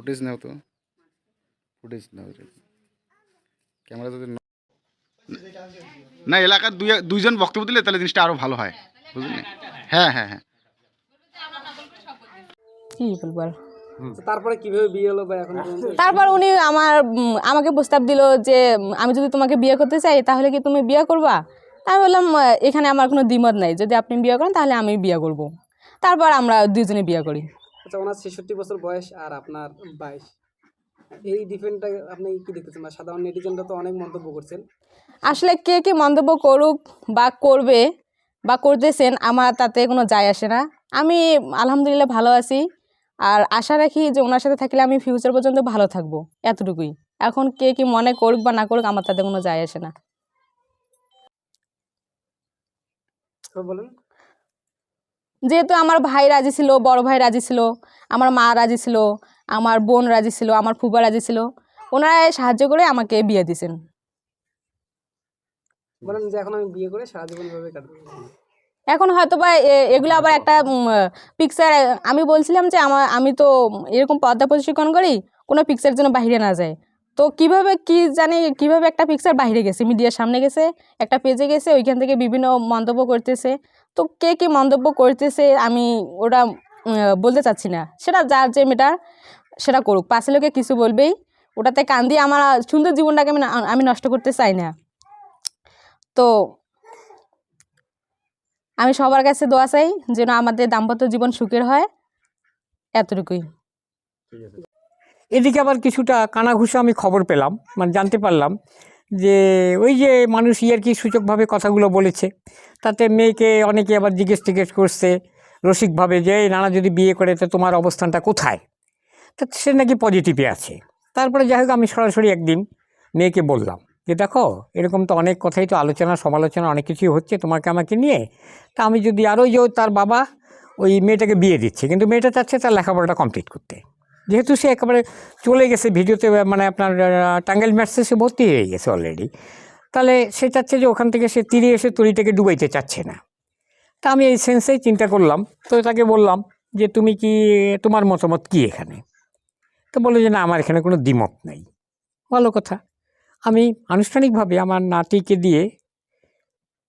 Footage নাও তো। Footage নাও camera যদি না এলাকার দুই দুইজন বক্তব্য দিলে তাহলে জিনিসটা আরও ভালো হয়। বুঝলেন হ্যাঁ হ্যাঁ হ্যাঁ। কি বলব? তারপরে কীভাবে বিয়ে হলো বা এখন তারপর উনি আমার আমাকে প্রস্তাব দিল যে আমি যদি তোমাকে বিয়ে করতে চাই তাহলে কি তুমি বিয়ে করবা? আমি বললাম এখানে আমার কোনো দ্বিমত নাই। যদি আপনি বিয়ে করেন তাহলে আমি বিয়ে করব। তারপর আমরা দুজনে বিয়ে করি। আচ্ছা ওনার ছেষট্টি বছর বয়স আর আপনার বাইশ। এই ডিফেন্টটা আপনি কি দেখতেছেন? বা সাধারণ নেটিজেনরা তো অনেক মন্তব্য করছেন। আসলে কে কে মন্তব্য করুক বা করবে বা করতেছেন আমার তাতে কোনো যায় আসে না। আমি আলহামদুলিল্লাহ ভালো আছি আর আশা রাখি যে ওনার সাথে থাকলে আমি ফিউচার পর্যন্ত ভালো থাকব এতটুকুই। এখন কে কি মনে করুক বা না করুক আমার তাতে কোনো যায় আসে না। তো বলেন। যেহেতু আমার ভাই রাজি ছিল বড় ভাই রাজি ছিল আমার মা রাজি ছিল আমার বোন রাজি ছিল আমার ফুবা রাজি ছিল ওনারা সাহায্য করে আমাকে বিয়ে দিয়েছেন। বলেন যে এখন আমি বিয়ে করে সারা জীবন ভাবে কাটবো এখন হয়তো বা এগুলো আবার একটা পিকচার আমি বলছিলাম যে আমার আমি তো এরকম পর্দা প্রশিক্ষণ করি কোনো পিকচার যেন বাইরে না যায়। তো কীভাবে কি জানি কীভাবে একটা পিকচার বাইরে গেছে মিডিয়ার সামনে গেছে একটা পেজে গেছে ওইখান থেকে বিভিন্ন মন্তব্য করতেছে। তো কে কি মন্তব্য করতেছে আমি ওটা বলতে চাচ্ছি না। সেটা যার যে মেটার সেটা করুক। পাশে লোকে কিছু বলবেই। ওটাতে কান দিয়ে আমার সুন্দর জীবনটাকে আমি আমি নষ্ট করতে চাই না। তো আমি সবার কাছে দোয়া চাই যেন আমাদের দাম্পত্য জীবন সুখের হয়। এতটুকুই। এদিকে আবার কিছুটা কানাঘুষা আমি খবর পেলাম মানে জানতে পারলাম। যে ওই যে মানুষ ইয়ার কি সূচকভাবে কথাগুলো বলেছে, তাতে মেয়েকে অনেকে আবার জিজ্ঞেস টিজ্ঞেস করছে রসিকভাবে যে, "এই নানা যদি বিয়ে করে, তো তোমার অবস্থানটা কোথায়? তা সে নাকি পজিটিভে আছে। তারপরে যাই হোক, আমি সরাসরি একদিন মেয়েকে বললাম যে, দেখো, এরকম তো অনেক কথাই তো আলোচনা, সমালোচনা, অনেক কিছুই হচ্ছে, তোমাকে আমাকে নিয়ে, তা আমি যদি আরও যে তার বাবা ওই মেয়েটাকে বিয়ে দিচ্ছে। কিন্তু মেয়েটা চাচ্ছে তার লেখাপড়াটা কমপ্লিট করতে। যেহেতু সে একেবারে চলে গেছে ভিডিওতে মানে আপনার টাঙ্গাইল ম্যাটসে সে ভর্তি হয়ে গেছে অলরেডি তাহলে সে চাচ্ছে যে ওখান থেকে সে তীরে এসে তরিটাকে ডুবাইতে চাচ্ছে না। তা আমি এই সেন্সেই চিন্তা করলাম, তো তাকে বললাম যে, তুমি কি, তোমার মতামত কি এখানে? তো বলল যে, না, আমার এখানে কোনো দ্বিমত নেই। ভালো কথা। আমি আনুষ্ঠানিকভাবে আমার নাতিকে দিয়ে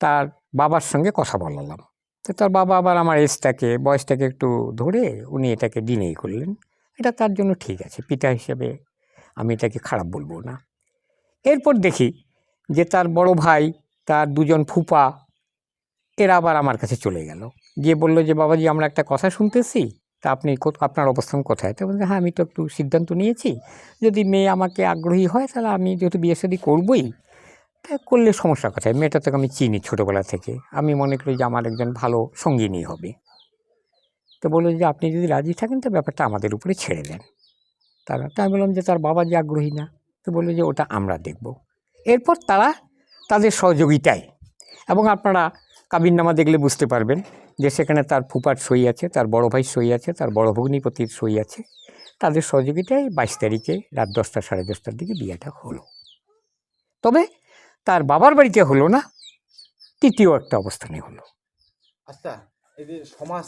তার বাবার সঙ্গে কথা বলালাম। তো তার বাবা আবার আমার এজটাকে বয়সটাকে একটু ধরে উনি এটাকে ডিনেই করলেন। এটা তার জন্য ঠিক আছে, পিতা হিসেবে আমি এটাকে খারাপ বলব না। এরপর দেখি যে তার বড় ভাই, তার দুজন ফুপা, এরা আবার আমার কাছে চলে গেল। গিয়ে বলল যে, বাবাজি, আমরা একটা কথা শুনতেছি, তা আপনি আপনার অবস্থান কোথায়? তো বলছে হ্যাঁ আমি তো একটু সিদ্ধান্ত নিয়েছি, যদি মেয়ে আমাকে আগ্রহী হয়, তাহলে আমি যেহেতু বিয়ে শাদী করবই, তা করলে সমস্যা কোথায়? মেয়েটা তোকে আমি চিনি ছোটোবেলা থেকে। আমি মনে করি যে, আমার একজন ভালো সঙ্গিনী হবে। তো বলল যে, আপনি যদি রাজি থাকেন, তো ব্যাপারটা আমাদের উপরে ছেড়ে দেন। তারা তো আমি বললাম যে, তার বাবা যে আগ্রহী না? তো বলল যে, ওটা আমরা দেখব। এরপর তারা তাদের সহযোগিতায় এবং আপনারা কাবিননামা দেখলে বুঝতে পারবেন যে, সেখানে তার ফুপার সই আছে, তার বড় ভাই সই আছে, তার বড় ভগ্নিপতির সই আছে। তাদের সহযোগিতায় বাইশ তারিখে রাত দশটা, সাড়ে দশটার দিকে বিয়েটা হলো। তবে তার বাবার বাড়িতে হলো না, তৃতীয় একটা অবস্থানে হলো। আচ্ছা এই যে সমাজ